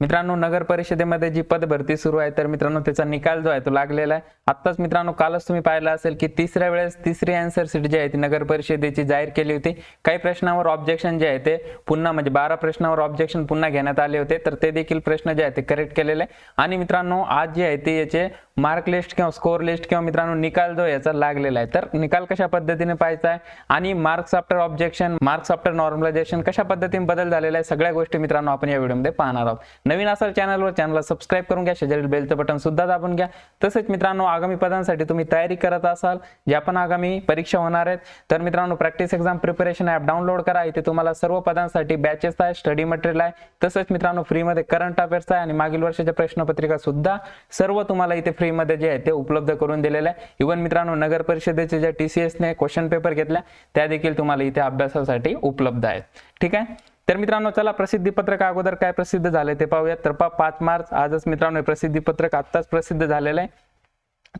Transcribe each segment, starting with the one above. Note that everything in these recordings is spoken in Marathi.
मित्रांनो नगर परिषदेमध्ये जी पद भरती सुरू आहे तर मित्रांनो त्याचा निकाल जो आहे तो लागलेला आहे. आत्ताच मित्रांनो कालच तुम्ही पाहिलं असेल की तिसऱ्या वेळेस तिसरी अँसर सीट जी आहे ती नगर परिषदेची जाहीर केली होती. काही प्रश्नावर ऑब्जेक्शन जे आहे ते पुन्हा म्हणजे बारा प्रश्नावर ऑब्जेक्शन पुन्हा घेण्यात आले होते तर ते देखील प्रश्न जे आहे ते करेक्ट केलेले आहे. आणि मित्रांनो आज जे आहे ते याचे मार्क लिस्ट किंवा स्कोर लिस्ट किंवा मित्रांनो निकाल जो याचा लागलेला आहे. तर निकाल कशा पद्धतीने पाहायचा आहे? आणि marks after objection marks after normalisation कशा पद्धतीने बदल झालेला आहे? सगळ्या गोष्टी मित्रांनो आपण या व्हिडिओमध्ये पाहणार आहोत. नवीन असाल चॅनलवर चॅनलला सबस्क्राईब करून घ्या. शेजारील बेलचं बटन सुद्धा दाबून घ्या. तसेच मित्रांनो आगामी पदांसाठी तुम्ही तयारी करत असाल ज्या पण आगामी परीक्षा होणार आहेत तर मित्रांनो practice exam preparation app download करा. इथे तुम्हाला सर्व पदांसाठी बॅचेस आहे स्टडी मटेरियल आहे. तसंच मित्रांनो फ्रीमध्ये करंट अफेअर्स आहे आणि मागील वर्षाच्या प्रश्नपत्रिका सुद्धा सर्व तुम्हाला इथे फ्रीमध्ये जे आहे ते उपलब्ध करून दिलेलं आहे. इव्हन मित्रांनो नगर परिषदेचे ज्या टी सी एसने क्वेश्चन पेपर घेतल्या त्या देखील तुम्हाला इथे अभ्यासासाठी उपलब्ध आहेत. ठीक आहे? तर मित्रांनो चला प्रसिद्धी पत्रक अगोदर काय प्रसिद्ध झाले ते पाहूयात. तर पा पाच मार्च आजच मित्रांनो हे प्रसिद्धी पत्रक आत्ताच प्रसिद्ध झालेलं आहे.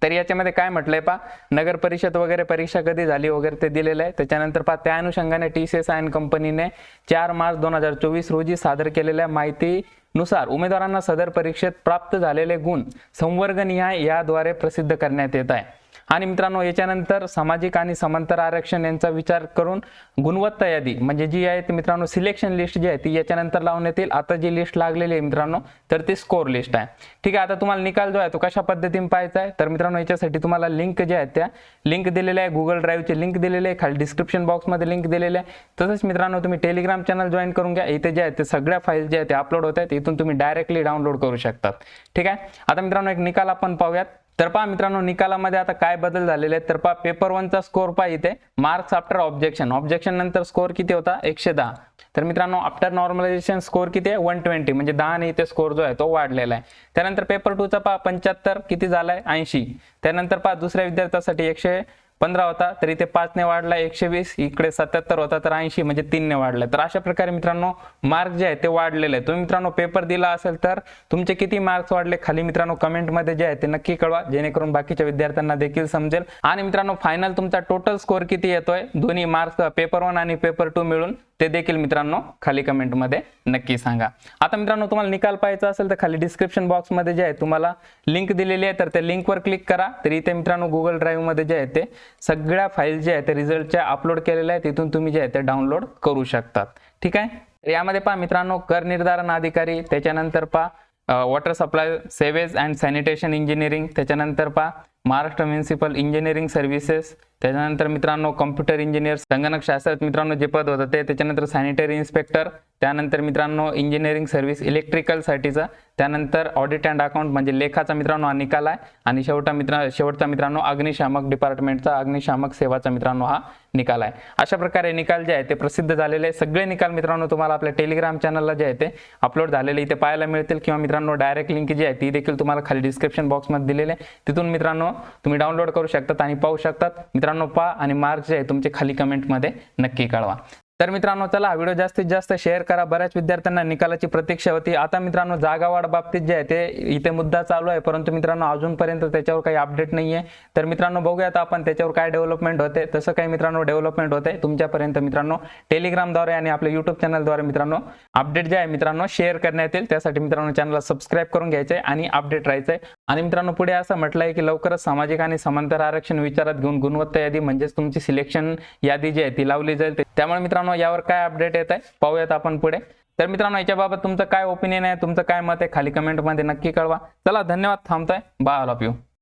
तर याच्यामध्ये काय म्हटलंय पा नगर परिषद वगैरे परीक्षा कधी झाली वगैरे ते दिलेलं आहे. त्याच्यानंतर पा त्या अनुषंगाने टी सी एस अँड कंपनीने चार मार्च दोन हजार चोवीस रोजी सादर केलेल्या माहितीनुसार उमेदवारांना सदर परीक्षेत प्राप्त झालेले गुण संवर्गनिहाय याद्वारे प्रसिद्ध करण्यात येत आहे. आणि मित्रांनो याच्यानंतर सामाजिक आणि समांतर आरक्षण यांचा विचार करून गुणवत्ता यादी म्हणजे जी आहे ती मित्रांनो सिलेक्शन लिस्ट जी आहे ती याच्यानंतर लावण्यात येईल. आता जी लिस्ट लागलेली आहे मित्रांनो तर ती स्कोर लिस्ट आहे. ठीक आहे आता तुम्हाला निकाल जो आहे तो कशा पद्धतीने पाहायचा आहे? तर मित्रांनो याच्यासाठी तुम्हाला लिंक जे आहेत त्या लिंक दिलेल्या आहे. गुगल ड्राईव्हची लिंक दिलेली आहे. खाली डिस्क्रिप्शन बॉक्समध्ये लिंक दिलेली आहे. तसंच मित्रांनो तुम्ही टेलिग्राम चॅनल जॉईन करून घ्या. इथे जे आहे ते सगळ्या फाईल जे आहेत ते अपलोड होत आहेत. इथून तुम्ही डायरेक्टली डाउनलोड करू शकतात. ठीक आहे? आता मित्रांनो एक निकाल आपण पाहूयात. तर पहा मित्रांनो निकालामध्ये आता काय बदल झालेले आहेत? तर पहा पेपर वनचा स्कोर पहा इथे. मार्क्स आफ्टर ऑब्जेक्शन ऑब्जेक्शन नंतर स्कोर किती होता? एकशे दहा. तर मित्रांनो आफ्टर नॉर्मलायझेशन स्कोर किती आहे? वन ट्वेंटी म्हणजे दहा आणि इथे स्कोर जो आहे तो वाढलेला आहे. त्यानंतर पेपर टूचा पहा पंच्याहत्तर किती झालाय? ऐंशी. त्यानंतर पहा दुसऱ्या विद्यार्थ्यासाठी एकशे पंधरा होता तर इथे पाचने वाढला एकशे वीस इकडे सत्याहत्तर होता तर ऐंशी म्हणजे तीनने वाढलाय तर अशा प्रकारे मित्रांनो मार्क जे आहे ते वाढलेले आहे तुम्ही मित्रांनो पेपर दिला असेल तर तुमचे किती मार्क्स वाढले खाली मित्रांनो कमेंटमध्ये जे आहे ते नक्की कळवा जेणेकरून बाकीच्या विद्यार्थ्यांना देखील समजेल. आणि मित्रांनो फायनल तुमचा टोटल स्कोर किती येतोय? दोन्ही मार्क्स पेपर वन आणि पेपर टू मिळून ते देखील मित्रांनो खाली कमेंटमध्ये नक्की सांगा. आता मित्रांनो तुम्हाला निकाल पाहायचा असेल तर खाली डिस्क्रिप्शन बॉक्समध्ये जे आहे तुम्हाला लिंक दिलेली आहे तर त्या लिंकवर क्लिक करा. तर इथे मित्रांनो गुगल ड्राईव्हमध्ये जे आहे ते सगळ्या फाईल जे आहेत रिझल्टच्या अपलोड केलेल्या आहेत तिथून तुम्ही जे आहे ते डाउनलोड करू शकतात. ठीक आहे? तर यामध्ये पहा मित्रांनो कर निर्धारण अधिकारी त्याच्यानंतर पहा water supply sewage and sanitation engineering त्याच्यानंतर पहा महाराष्ट्र म्युन्सिपल इंजिनिअरिंग सर्व्हिसेस. त्याच्यानंतर मित्रांनो कॉम्प्युटर इंजिनियर संगणक शास्त्रात मित्रांनो जे पद होतं ते. त्याच्यानंतर सॅनिटरी इन्स्पेक्टर त्यानंतर मित्रांनो इंजिनिअरिंग सर्व्हिस इलेक्ट्रिकलसाठीचा त्यानंतर ऑडिट अँड अकाउंट म्हणजे लेखाचा मित्रांनो हा निकाल आहे. आणि शेवटा मित्र शेवटचा मित्रांनो अग्निशामक डिपार्टमेंटचा अग्निशामक सेवाचा मित्रांनो हा निकाल आहे. अशा प्रकारे निकाल जे आहे ते प्रसिद्ध झालेले आहे सगळे निकाल मित्रांनो तुम्हाला आपल्या टेलिग्राम चॅनलला जे आहे ते अपलोड झालेले इथे पाहायला मिळतील. किंवा मित्रांनो डायरेक्ट लिंक जी आहे ती देखील तुम्हाला खाली डिस्क्रिप्शन बॉक्समध्ये दिलेली आहे. तिथून मित्रांनो तुम्ही डाउनलोड करू शकतात आणि पाहू शकतात. मित्रांनो पहा आणि मार्क्स जे आहे तुमचे खाली कमेंटमध्ये नक्की कळवा. तर मित्रांनो चला हा व्हिडिओ जास्तीत जास्त शेअर करा. बऱ्याच विद्यार्थ्यांना निकालाची प्रतीक्षा होती. आता मित्रांनो जागावाढ बाबतीत जे आहे ते इथे मुद्दा चालू आहे. परंतु मित्रांनो अजूनपर्यंत त्याच्यावर काही अपडेट नाही आहे तर मित्रांनो बघूयात आपण त्याच्यावर काय डेव्हलपमेंट होते. तसं काही मित्रांनो डेव्हलपमेंट होते. तुमच्यापर्यंत मित्रांनो टेलिग्रामद्वारे आणि आपल्या युट्यूब चॅनलद्वारे मित्रांनो अपडेट जे आहे मित्रांनो शेअर करण्यात येईल. त्यासाठी मित्रांनो चॅनलला सबस्क्राईब करून घ्यायचे आणि अपडेट राहायचंय. आणि मित्रांनो पुढे असं म्हटलंय की लवकरच सामाजिक आणि समांतर आरक्षण विचारात घेऊन गुणवत्ता यादी म्हणजेच तुमची सिलेक्शन यादी जी आहे ती लावली जाईल. त्यामुळे मित्रांनो मित्रांनो यावर काय अपडेट येत आहे पाहूयात आपण पुढे. तर मित्रांनो याच्याबाबत तुमचं काय ओपिनियन आहे? तुमचं काय मत आहे? खाली कमेंटमध्ये नक्की कळवा. चला धन्यवाद. थांबतोय. Bye all of you